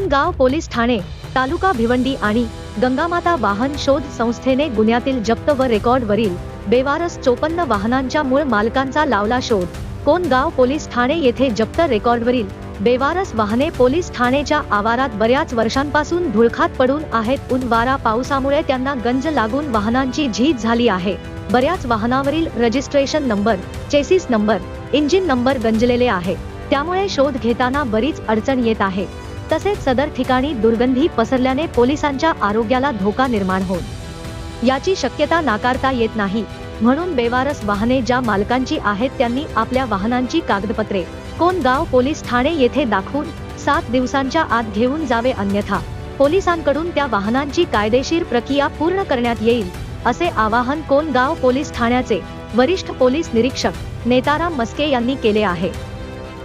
Kongaon police ठाणे तालुका भिवंडी आणि गंगामाता वाहन शोध संस्थेने गुन्ह्यातील जप्त व रेकॉर्डवरील बेवारस चोपन्न वाहनांच्या मूळ मालकांचा लावला शोध. कोनगाव पोलीस ठाणे येथे जप्त रेकॉर्डवरील बेवारस वाहने पोलीस ठाणेच्या आवारात बऱ्याच वर्षांपासून धुळखात पडून आहेत. उन वारा पावसामुळे त्यांना गंज लागून वाहनांची झीज झाली आहे. बऱ्याच वाहनावरील registration number chassis number engine number गंजलेले आहे. त्यामुळे शोध घेताना बरीच अडचण येत आहे. तसेच सदर ठिकाणी दुर्गंधी पसरल्याने पोलिसांच्या आरोग्याला धोका निर्माण होऊन याची शक्यता नाकारता येत नाही म्हणून बेवारस वाहने ज्या मालकांची आहेत त्यांनी आपल्या वाहनांची कागदपत्रे कोणगाव पोलीस ठाणे येथे दाखवून सात दिवसांच्या आत घेऊन जावे अन्यथा पोलिसांकडून त्या वाहनांची कायदेशीर प्रक्रिया पूर्ण करण्यात येईल असे आवाहन कोणगाव पोलीस ठाण्याचे वरिष्ठ पोलीस निरीक्षक नेताराम मस्के यांनी केले आहे.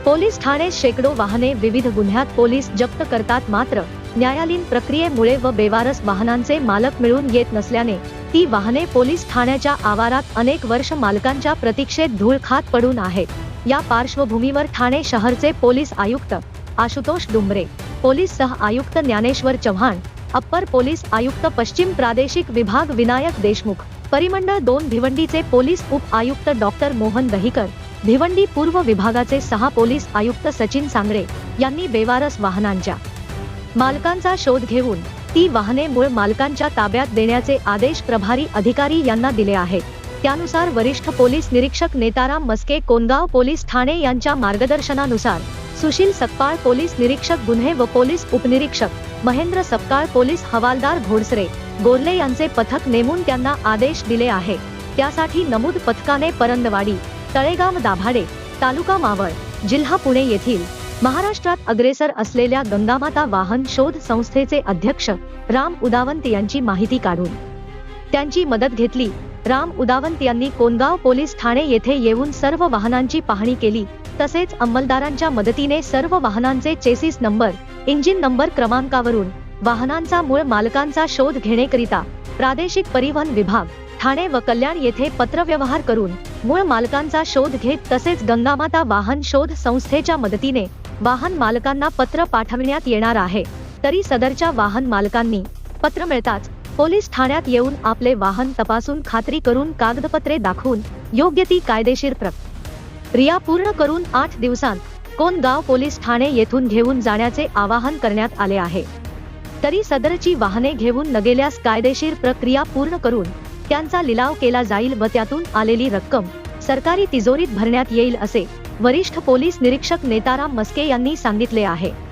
पोलीस ठाणे शेकडो वाहने विविध गुन्ह्यात पोलीस जप्त करतात मात्र न्यायालयीन प्रक्रियेमुळे व बेवारस वाहनांचे मालक मिळून येत नसल्याने ती वाहने पोलीस ठाण्याच्या आवारात अनेक वर्ष मालकांच्या प्रतीक्षेत धूळ खात पडून आहेत. या पार्श्वभूमीवर ठाणे शहरचे पोलीस आयुक्त आशुतोष डुंबरे पोलीस सह आयुक्त ज्ञानेश्वर चव्हाण अप्पर पोलीस आयुक्त पश्चिम प्रादेशिक विभाग विनायक देशमुख परिमंडळ दोन भिवंडीचे पोलीस उप आयुक्त डॉक्टर मोहन दहिकर भिवंडी पूर्व विभागाचे सहा पोलीस आयुक्त सचिन सांगरे यांनी बेवारस वाहनांच्या मालकांचा शोध घेऊन ती वाहने मूळ मालकांच्या ताब्यात देण्याचे आदेश प्रभारी अधिकारी यांना दिले आहेत. त्यानुसार वरिष्ठ पोलीस निरीक्षक नेताराम मस्के कोनगाव पोलीस ठाणे यांच्या मार्गदर्शनानुसार सुशील सकपाळ पोलीस निरीक्षक गुन्हे व पोलीस उपनिरीक्षक महेंद्र सपकाळ पोलीस हवालदार घोडसरे गोरले यांचे पथक नेमून त्यांना आदेश दिले आहे. त्यासाठी नमूद पथकाने परंदवाडी तळेगाव दाभाडे तालुका मावळ जिल्हा पुणे येथील महाराष्ट्रात अग्रेसर असलेल्या गंगामाता वाहन शोध संस्थेचे अध्यक्ष राम उदावंत यांची माहिती काढून त्यांची मदत घेतली. राम उदावंत यांनी कोनगाव पोलीस ठाणे येथे येऊन सर्व वाहनांची पाहणी केली. तसेच अंमलदारांच्या मदतीने सर्व वाहनांचे चेसिस नंबर इंजिन नंबर क्रमांकावरून वाहनांचा मूळ मालकांचा शोध घेण्याकरिता प्रादेशिक परिवहन विभाग ठाणे व कल्याण येथे पत्रव्यवहार करून मूळ मालकांचा शोध घेत तसेच गंगामाता वाहन शोध संस्थेच्या मदतीने वाहन मालकांना पत्र पाठविण्यात येणार आहे. तरी सदरच्या वाहन मालकांनी पत्र मिळताच पोलीस ठाण्यात येऊन आपले वाहन तपासून खात्री करून कागदपत्रे दाखवून योग्य ती कायदेशीर प्रक्रिया पूर्ण करून आठ दिवसांत कोणगाव पोलीस ठाणे येथून घेऊन जाण्याचे आवाहन करण्यात आले आहे. तरी सदरची वाहने घेऊन न गेल्यास कायदेशीर प्रक्रिया पूर्ण करून त्यांचा लिलाव केला जाईल व त्यातून आलेली रक्कम सरकारी तिजोरीत भरण्यात येईल असे वरिष्ठ पोलीस निरीक्षक नेताराम मस्के यांनी सांगितले आहे.